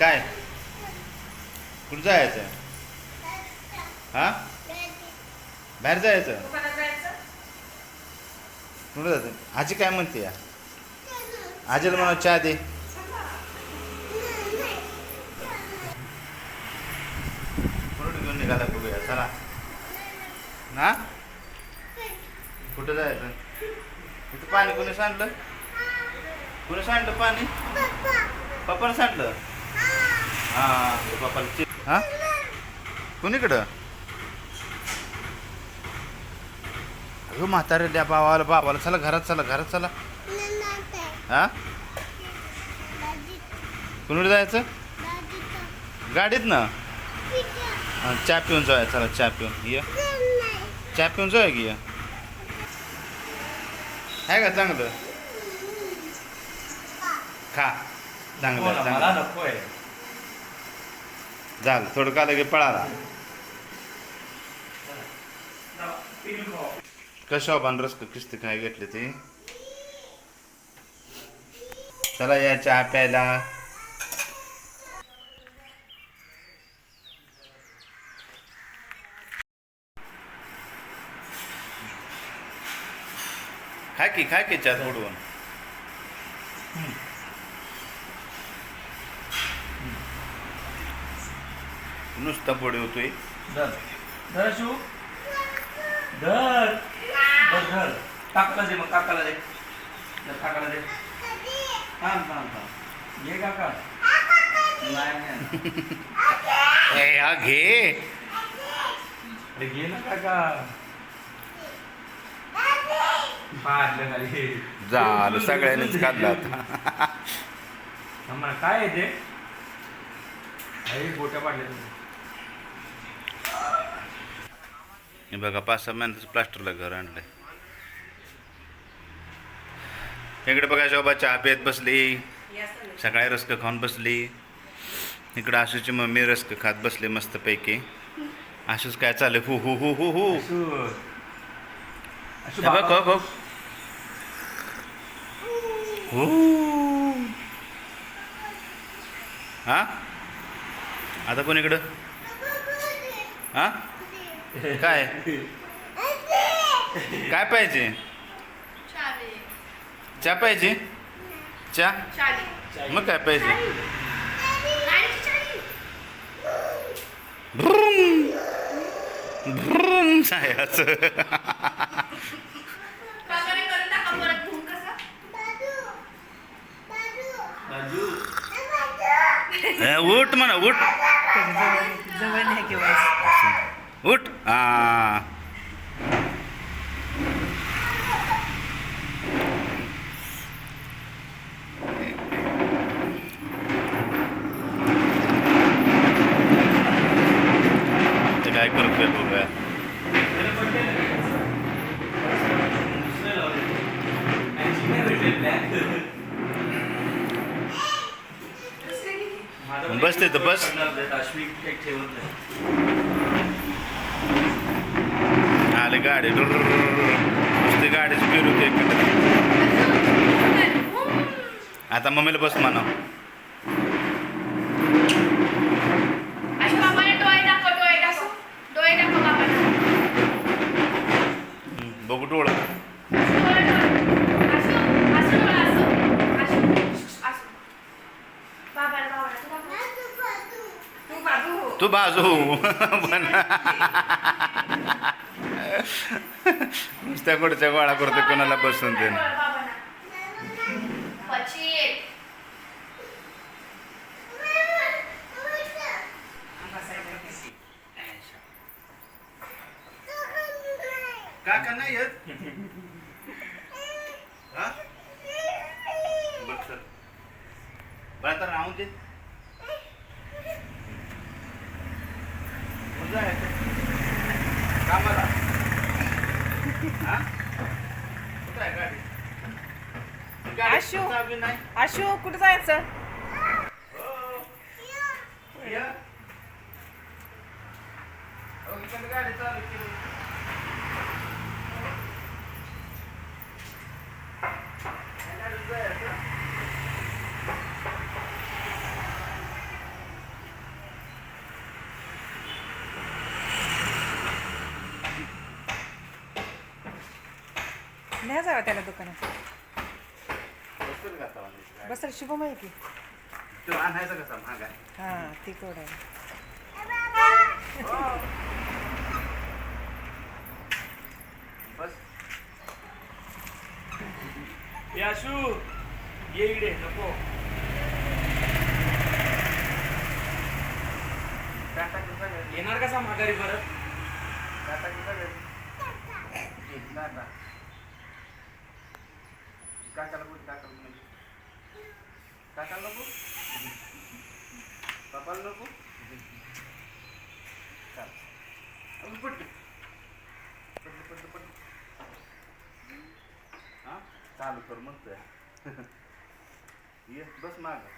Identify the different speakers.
Speaker 1: काय? कुठं जायचं? हा? बाहेर जायचं? कुठं जायचं? आजी काय म्हणते या? आजीला म्हणा चहा दे. घेऊन निघाला बघूया. चला. ना? कुठं जायचं? तिथं पाणी कोणी सांडलं? कोणी सांडलं पाणी? पप्पानं सांडलं? हां हां कुणीकडं? अगं म्हातारे द्या बाबाला बाबाला चला घरात चला घरात चला. हां? कुणीकडे जायचं? गाडीत ना? चहा पिऊन जाऊया चला चहा पिऊन. ये. चहा पिऊन जाऊया की ये? आहे का चांगलं? खा. चांगलं चांगलं झालं थोडं का लगे पळाला. कशा बांधरस का किस्ती काय घेतली ती? चला या चहा प्यायला. खा की काय की चहा सोडवून नुसता होतोय.
Speaker 2: धर. धर शिव धर. धर धर. काकाला दे मग काकाला दे. धर काकाला दे. थांब थांब थांब. घे काका. नाही
Speaker 1: हा घे.
Speaker 2: अरे घे ना काका.
Speaker 1: झालं सगळ्यांनीच आता.
Speaker 2: आम्हाला काय आहे ते? अरे गोट्या पाडल्या
Speaker 1: हे बघा पाच सहा महिन्याचं प्लास्टरला घर आणलंय. इकडे बघा शोभा चहा पेत बसली. सकाळी रस्क खाऊन बसली. इकडं आशूची मम्मी रस्क खात बसली मस्तपैकी. आशूच काय चाललंय? हु हु हु हु हु. बघ हो, हो. हु. हा? आता कोण इकडं? हा? काय काय पाहिजे. चहा पाहिजे चहा. मग काय पाहिजे. भ्रूम ए, उठ म्हणा उठ
Speaker 3: जवळ नाही किंवा
Speaker 1: उठ. हा ते काय करतोय बघूया
Speaker 2: त्याला पटकन तर
Speaker 1: बस. आले गाडी नुसती गाडीच फिरू ते आता मम्मीला बस म्हणा
Speaker 3: अशी बाबाने डोळे दाखव डोळे दाखव डोळे दाखव बाबाने
Speaker 1: बघू डोळ
Speaker 3: डोळे डोळे असं असं डोळे असं असं असं बाबाला बाबाला तू बाबू तू बाबू
Speaker 1: तू बाजू पण नुसत्या कुठच्या गोळा करतो कोणाला बसून ते.
Speaker 3: પછી
Speaker 1: काका नाही येत? हा? बघ सर बरं आता राहून दे. मग जायचं. कामाला हा? कुठं आहे गाडी? गाडीत
Speaker 4: आशू. आशू कुठं जायचं
Speaker 1: गाडी चालू
Speaker 4: न्या जावा त्याला दुकानात.
Speaker 1: बसेल
Speaker 4: शुभम आहे की? हां ती कोड आहे?
Speaker 1: बस.
Speaker 2: याशू ये इकडे नको.
Speaker 1: टाटा किसा गए
Speaker 2: येणार कसा माघारी परत?
Speaker 1: काकाला बोल काकाला म्हणजे काकाला नको? पप्पाला नको? चाल. अगं पटली पटली पटली पटली हां? चालू कर म्हणतोय ये बस माग.